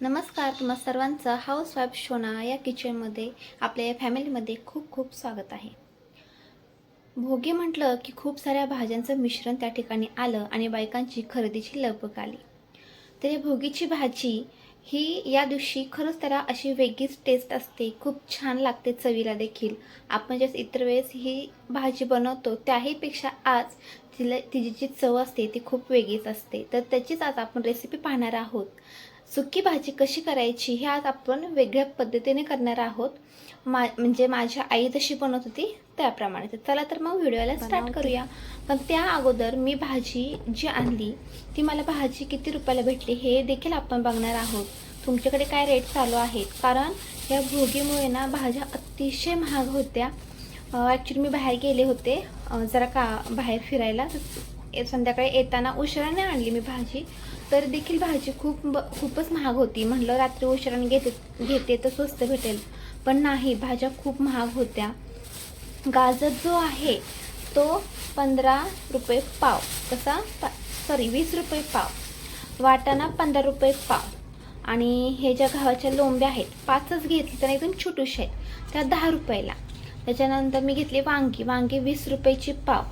नमस्कार तुम्हा सर्वांचं हाऊस वाईफ शोना या किचनमध्ये आपल्या या फॅमिलीमध्ये खूप खूप स्वागत आहे. भोगी म्हटलं की खूप साऱ्या भाज्यांचं मिश्रण त्या ठिकाणी आलं आणि बायकांची खरेदीची लगबग आली. तर या भोगीची भाजी ही या दिवशी खरंच त्याला अशी वेगळीच टेस्ट असते खूप छान लागते चवीला देखील. आपण ज्यास इतर वेळेस ही भाजी बनवतो त्याहीपेक्षा आज तिला तिची जी चव असते ती खूप वेगळीच असते. तर त्याचीच आज आपण रेसिपी पाहणार आहोत. सुकी भाजी कशी करायची हे आज आपण वेगळ्या पद्धतीने करणार आहोत. मा म्हणजे माझ्या आई जशी बनवत होती त्याप्रमाणे. तर चला तर मग व्हिडिओला स्टार्ट करूया. पण त्या अगोदर मी भाजी जी आणली ती मला भाजी किती रुपयाला भेटली हे देखील आपण बघणार आहोत. तुमच्याकडे काय रेट चालू आहेत? कारण या भोगीमुळे ना भाज्या अतिशय महाग होत्या. ॲक्च्युली मी बाहेर गेले होते. जरा का बाहेर फिरायला. संध्याकाळी येताना उशिराने आणली मी भाजी. तर देखील भाजी खूप ब- खूपच महाग होती. म्हणलं रात्री उशिराने घेते घेते तर स्वस्त भेटेल. पण नाही भाज्या खूप महाग होत्या. गाजर जो आहे तो पंधरा रुपये पाव. कसा? पा सॉरी वीस रुपये पाव. वाटाणा पंधरा रुपये पाव. आणि हे ज्या गव्हाच्या लोंब्या आहेत पाचच घेतली तर एकदम छोटूशा आहेत. त्या दहा रुपयाला. त्याच्यानंतर मी घेतली वांगी. वांगी वीस रुपयाची पाव.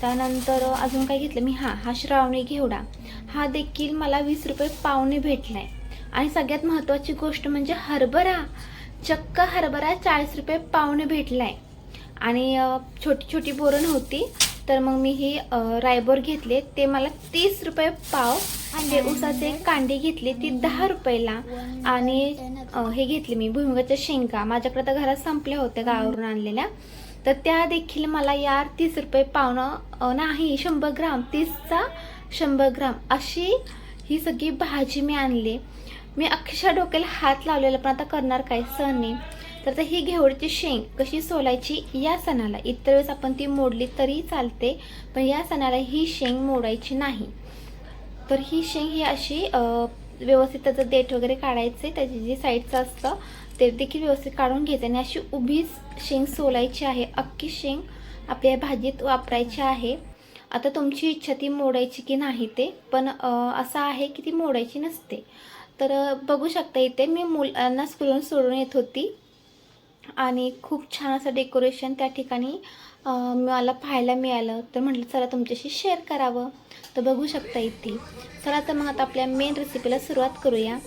त्यानंतर अजून काय घेतलं? मी हां हा श्रावणी घेवडा. हा देखील मला वीस रुपये पावणे भेटला आहे आणि सगळ्यात महत्त्वाची गोष्ट म्हणजे हरभरा. चक्क हरभरा चाळीस रुपये पावणे भेटला आहे आणि छोटी छोटी बोरं नव्हती. तर मग मी हे रायबोर घेतले. ते मला तीस रुपये पाव. आणि उसाचे कांडे घेतले ती दहा रुपयाला. आणि हे घेतले मी भुईमुगाच्या शेंगा. माझ्याकडे तर घरात संपल्या होत्या गावावरून आणलेल्या. तर त्या देखील मला यार तीस रुपये पावणं नाही शंभर ग्राम तीसचा शंभर ग्राम अशी ही सगळी भाजी मी आणली. मी अक्षरशः डोक्याला हात लावलेला पण आता करणार काय? सण नाही तर आता ही घेवडची शेंग कशी सोलायची या सणाला. इतर वेळेस आपण ती मोडली तरी चालते पण या सणाला ही शेंग मोडायची नाही. तर ही शेंग ही अशी व्यवस्थित त्याचं देठ वगैरे काढायचं आहे त्याची जे साईडचं असतं ते देखील व्यवस्थित काढून घ्यायचं. आणि अशी उभीच शेंग सोलायची आहे. अख्खी शेंग आपल्या भाजीत वापरायची आहे. आता तुमची इच्छा ती मोडायची की नाही ते पण असं आहे की ती मोडायची नसते. तर बघू शकता इथे मी मुलांना स्कूलून सोडून येत होती. आणि खूप छान असं डेकोरेशन त्या ठिकाणी मला पाहायला मिळालं. तर म्हटलं चला तुमच्याशी शेअर करावं. तर बघू शकता इथे. चला तर मग आता आपल्या मेन रेसिपीला सुरुवात करूया.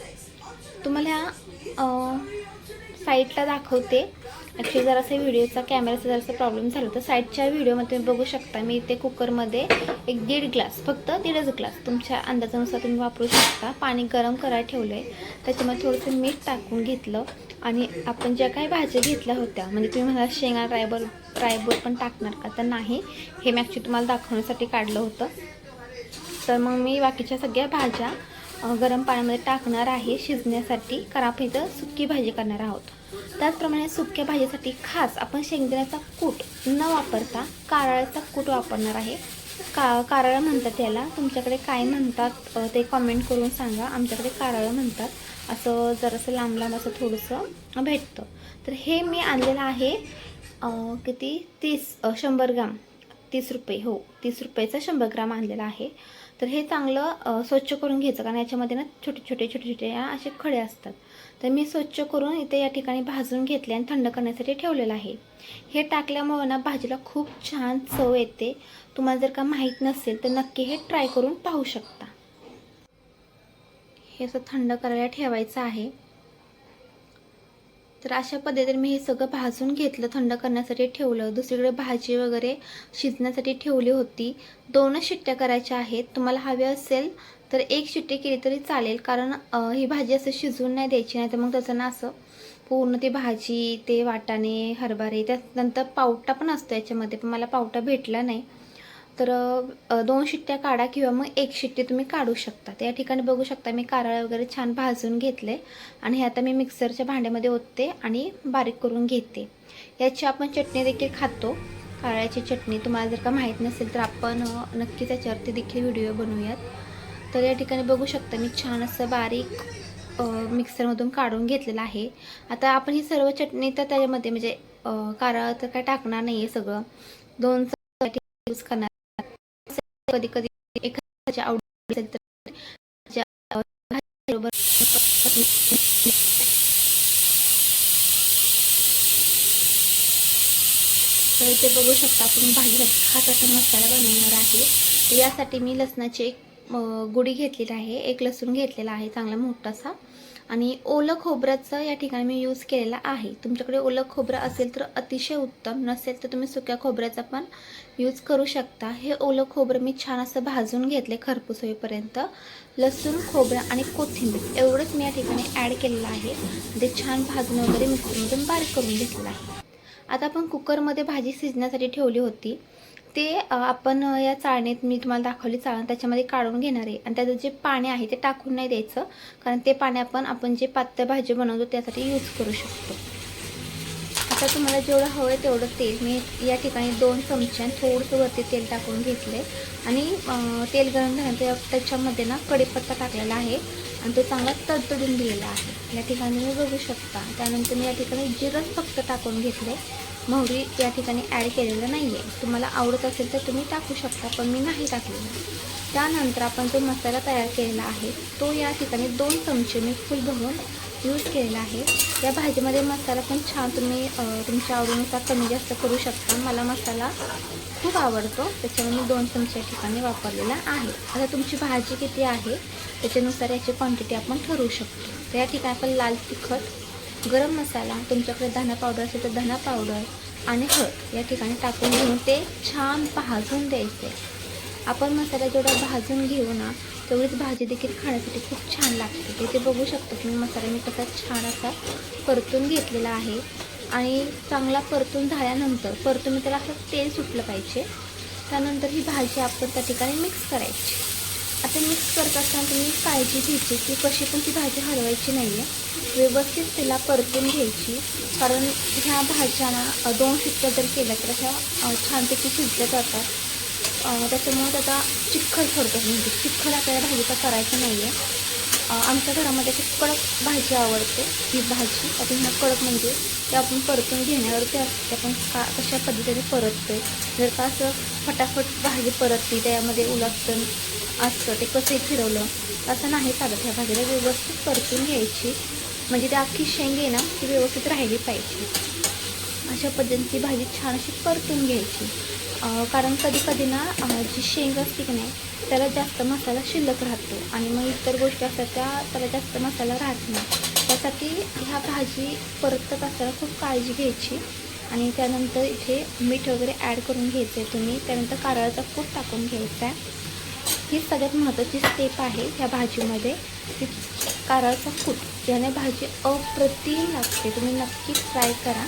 तुम्हाला अ, साईडला दाखवते. ॲक्च्युली जरासा व्हिडिओचा कॅमेराचा जरासा प्रॉब्लेम झाला तर साईडच्या व्हिडिओमध्ये तुम्ही बघू शकता मी इथे कुकरमध्ये एक दीड ग्लास फक्त दीडच ग्लास तुमच्या अंदाजानुसार तुम्ही वापरू शकता. पाणी गरम करायला ठेवलं आहे त्याच्यामध्ये थोडंसं मीठ टाकून घेतलं आणि आपण ज्या काही भाज्या घेतल्या होत्या म्हणजे तुम्ही मला शेंगा रायबर रायबोर पण टाकणार का? तर नाही. हे मी ॲक्च्युली तुम्हाला दाखवण्यासाठी काढलं होतं. तर मग मी बाकीच्या सगळ्या भाज्या गरम पाण्यामध्ये टाकणार आहे शिजण्यासाठी. कारण आपण इथं सुकी भाजी करणार आहोत. त्याचप्रमाणे सुक्या भाजीसाठी खास आपण शेंगदाण्याचा कूट न वापरता कारळाचा कूट वापरणार आहे. का कारळं म्हणतात याला. तुमच्याकडे काय म्हणतात ते कॉमेंट करून सांगा. आमच्याकडे कारळं म्हणतात. असं जरासं लांब लांब असं थोडंसं भेटतं. तर हे मी आणलेलं आहे किती? तीस शंभर ग्राम. तीस रुपये हो. तीस रुपयाचा शंभर ग्राम आणलेला आहे. तर हे चांगलं स्वच्छ करून घ्यायचं. कारण याच्यामध्ये ना छोटे छोटे छोटे छोटे या असे खडे असतात. तर मी स्वच्छ करून इथे या ठिकाणी भाजून घेतले आणि थंड करण्यासाठी ठेवलेलं आहे. हे टाकल्यामुळं ना भाजीला खूप छान चव येते. तुम्हाला जर का माहीत नसेल तर नक्की हे ट्राय करून पाहू शकता. हे असं थंड करायला ठेवायचं आहे. तर अशा पद्धतीने मी हे सगळं भाजून घेतलं थंड करण्यासाठी ठेवलं. दुसरीकडे भाजी वगैरे शिजण्यासाठी ठेवली होती. दोनच शिट्ट्या करायच्या आहेत. तुम्हाला हवे असेल तर एक शिट्टी केली तरी चालेल. कारण ही भाजी असं शिजवून नाही द्यायची नाही तर मग त्याचं ना असं पूर्ण ती भाजी ते वाटाणे हरभरे त्यानंतर पावटा पण असतो याच्यामध्ये. पण मला पावटा भेटला नाही. तर दोन शिट्ट्या काढा किंवा मग एक शिट्टी तुम्ही काढू शकता. या ठिकाणी बघू शकता मी कारळ वगैरे छान भाजून घेतले आणि हे आता मी मिक्सरच्या भांड्यामध्ये ओतते आणि बारीक करून घेते. याची आपण चटणी देखील खातो. कारळ्याची चटणी तुम्हाला जर का माहीत नसेल तर आपण नक्कीच नक्की त्याच्यावरती देखील व्हिडिओ बनवूयात. तर या ठिकाणी बघू शकता मी छान असं बारीक मिक्सरमधून काढून घेतलेलं आहे. आता आपण ही सर्व चटणी तर त्याच्यामध्ये म्हणजे कारळ तर काय टाकणार नाही आहे सगळं. दोन यूज करणार कधी कधी एखाद्याच्या आवडी असेल तर ज्या- तर इथे बघू शकता आपण भाजी खास असा मसाला बनवणार आहे. तर यासाठी मी लसणाची एक गुढी घेतलेली आहे. एक लसूण घेतलेला आहे चांगला मोठासा. आणि ओलं खोबऱ्याचं या ठिकाणी मी यूज केलेला आहे. तुमच्याकडे ओलं खोबरं असेल तर अतिशय उत्तम. नसेल तर तुम्ही सुक्या खोबऱ्याचा पण यूज करू शकता. हे ओलं खोबरं मी छान असं भाजून घेतले खरपूस होईपर्यंत. लसूण खोबरं आणि कोथिंबीर एवढंच मी या ठिकाणी ॲड केलेलं आहे. ते छान भाजून वगैरे मिक्सरमधून बारीक करून घेतलेलं आहे. आता आपण कुकरमध्ये भाजी शिजण्यासाठी ठेवली होती. ते आपण या चाळणीत मी तुम्हाला दाखवली चाळण त्याच्यामध्ये काढून घेणार आहे. आणि त्याचं जे पाणी आहे ते टाकून नाही द्यायचं कारण ते पाणी आपण आपण जे पातळ भाजी बनवतो त्यासाठी यूज करू शकतो. आता तुम्हाला जेवढं हवं आहे तेवढं तेल. मी या ठिकाणी दोन चमच्यान थोडंसं वरती तेल टाकून घेतले आणि तेल गरम झाल्यानंतर त्याच्यामध्ये ना कढीपत्ता टाकलेला आहे. आणि तो चांगला तडतडून दिलेला आहे. या ठिकाणी तुम्ही बघू शकता. त्यानंतर मी या ठिकाणी जिरंच फक्त टाकून घेतले मोहरी या ठिकाणी ॲड केलेलं नाही आहे तुम्हाला आवडत असेल तर तुम्ही टाकू शकता पण मी नाही टाकलेलं. त्यानंतर आपण जो मसाला तयार केलेला आहे तो या ठिकाणी दोन चमचे मी फुल भरून यूज केलेला आहे. या भाजीमध्ये मसाला पण छान तुम्ही तुमच्या आवडीनुसार कमी जास्त करू शकता. मला मसाला खूप आवडतो त्याच्यामुळे मी दोन चमच्या ठिकाणी वापरलेला आहे. आता तुमची भाजी किती आहे त्याच्यानुसार याची क्वांटिटी आपण ठरवू शकतो. तर या ठिकाणी आपण लाल तिखट गरम मसाला तुमच्याकडे धना पावडर असेल तर धना पावडर आणि हळद या ठिकाणी टाकून घेऊन ते छान भाजून द्यायचे. आपण मसाला जेवढा भाजून घेऊ ना तेवढीच भाजी देखील खाण्यासाठी खूप छान लागते. तिथे बघू शकतो की मसाला मी कसा छान असा परतून घेतलेला आहे आणि चांगला परतून झाल्यानंतर परतून त्याला असं तेल सुटलं पाहिजे. त्यानंतर ही भाजी आपण त्या ठिकाणी मिक्स करायची. आता मिक्स करत असताना तुम्ही काळजी घ्यायची की कशी पण ती भाजी हलवायची नाही आहे व्यवस्थित तिला परतून घ्यायची. कारण ह्या भाज्यांना दोन शिट्ट्या जर केल्या तर ह्या छानपैकी शिजल्या जातात. त्याच्यामुळं त्याच्यामुळे त्याचा चिखल थोडक्यात म्हणजे चिखल आपल्याला भाजीचा करायचा नाही आहे आमच्या घरामध्ये अशी कडक भाजी आवडते. ही भाजी आता ह्या कडक म्हणजे ते आपण परतून घेण्यावरती असते. आपण का कशा पद्धतीने परततो जर का असं फटाफट भाजी परतली त्यामध्ये उलटण असतं ते कसंही फिरवलं असं नाही चालत. ह्या भाजीला व्यवस्थित परतून घ्यायची. म्हणजे ती अख्खी शेंग आहे ना ती व्यवस्थित राहिली पाहिजे. अशा पद्धतीची भाजी छान अशी परतून घ्यायची. कारण कधी कधी ना जी शेंग असते की नाही त्याला जास्त मसाला शिल्लक राहतो. आणि मग इतर गोष्टी असतात त्या त्याला जास्त मसाला राहत नाही. त्यासाठी ह्या भाजी परतत असताना खूप काळजी घ्यायची. आणि त्यानंतर इथे मीठ वगैरे ॲड करून घ्यायचं आहे तुम्ही त्यानंतर कारळाचा कूट टाकून घ्यायचा आहे. ही सगळ्यात महत्त्वाची स्टेप आहे ह्या भाजीमध्ये. ती कारळचा कूट याने भाजी अप्रतिम लागते. तुम्ही नक्की ट्राय करा.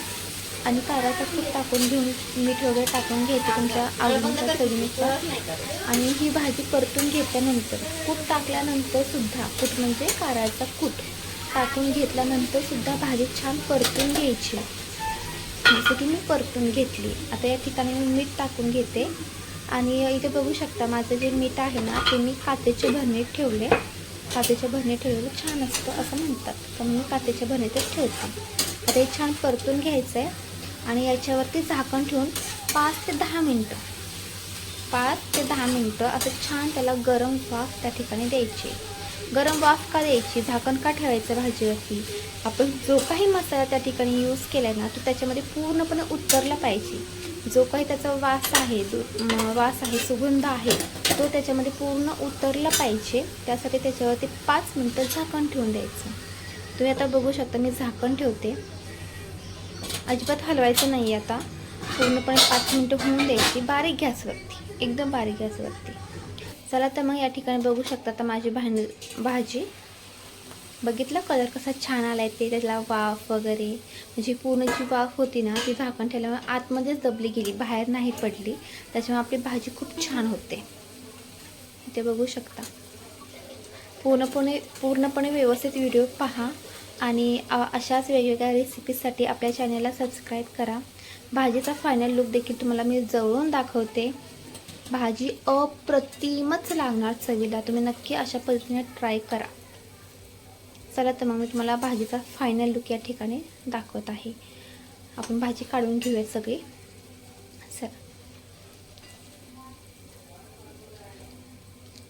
आणि कारळाचा कूट टाकून घेऊन मीठ वगैरे टाकून घ्यायचं तुमच्या आवडीनुसार चवीनुसार. आणि ही भाजी परतून घेतल्यानंतर कूट टाकल्यानंतर सुद्धा कूट म्हणजे कारळाचा कूट टाकून घेतल्यानंतरसुद्धा भाजी छान परतून घ्यायची. जसं की मी परतून घेतली. आता या ठिकाणी मी मीठ टाकून घेते. आणि इथे बघू शकता माझं जे मीठ आहे ना ते मी कातेचे भरणीत ठेवले. कातेच्या भरणीत ठेवलेलं छान असतं असं म्हणतात. तर मी कातेच्या भरणीतच ठेवते. आता हे छान परतून घ्यायचं आहे आणि याच्यावरती झाकण ठेवून पाच ते दहा मिनटं पाच ते दहा मिनटं असं छान त्याला गरम वाफ त्या ठिकाणी द्यायची. गरम वाफ का द्यायची? झाकण का ठेवायचं भाजीवरती? आपण जो काही मसाला त्या ठिकाणी यूज केला आहे ना तो त्याच्यामध्ये पूर्णपणे उतरला पाहिजे. जो काही त्याचा वास आहे जो वास आहे सुगंध आहे तो त्याच्यामध्ये पूर्ण उतरला पाहिजे. त्यासाठी त्याच्यावरती पाच मिनटं झाकण ठेवून द्यायचं. तुम्ही आता बघू शकता मी झाकण ठेवते. अजिबात हलवायचं नाही आता. पूर्णपणे पाच मिनटं होऊन द्यायची. बारीक गॅसवरती एकदम बारीक गॅसवरती चला तर मग या ठिकाणी बघू शकता आता माझी भांड भाजी. बघितलं? कलर कसा छान आला आहे ते त्याला वाफ वगैरे. म्हणजे पूर्ण जी वाफ होती ना ती झाकण ठेवल्यामुळे आतमध्येच दबली गेली बाहेर नाही पडली. त्याच्यामुळे आपली भाजी खूप छान होते. ते बघू शकता. पूर्णपणे पूर्णपणे व्यवस्थित व्हिडिओ पहा आणि अशाच वेगवेगळ्या रेसिपीजसाठी आपल्या चॅनलला सबस्क्राईब करा. भाजीचा फायनल लुक देखील तुम्हाला मी जवळून दाखवते. भाजी अप्रतिमच लागणार चवीला. तुम्ही नक्की अशा पद्धतीने ट्राय करा. चला तर मग मी तुम्हाला भाजीचा फायनल लुक या ठिकाणी दाखवत आहे. आपण भाजी काढून घेऊया सगळी. चला.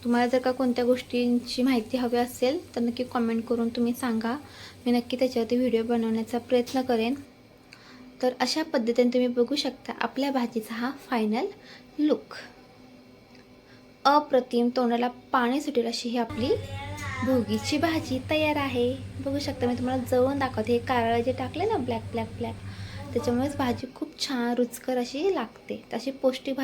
तुम्हाला जर का कोणत्या गोष्टींची माहिती हवी असेल तर नक्की कॉमेंट करून तुम्ही सांगा. मी नक्की त्याच्यावरती व्हिडिओ बनवण्याचा प्रयत्न करेन. तर अशा पद्धतीने तुम्ही बघू शकता आपल्या भाजीचा हा फायनल लुक अप्रतिम तोंडाला पाणी सुटेल अशी ही आपली भोगीची भाजी तयार आहे. बघू शकता मी तुम्हाला जवळून दाखवते. हे कारळ जे टाकले ना ब्लॅक ब्लॅक ब्लॅक त्याच्यामुळेच भाजी खूप छान रुचकर अशी लागते. तशी पौष्टिक भाजी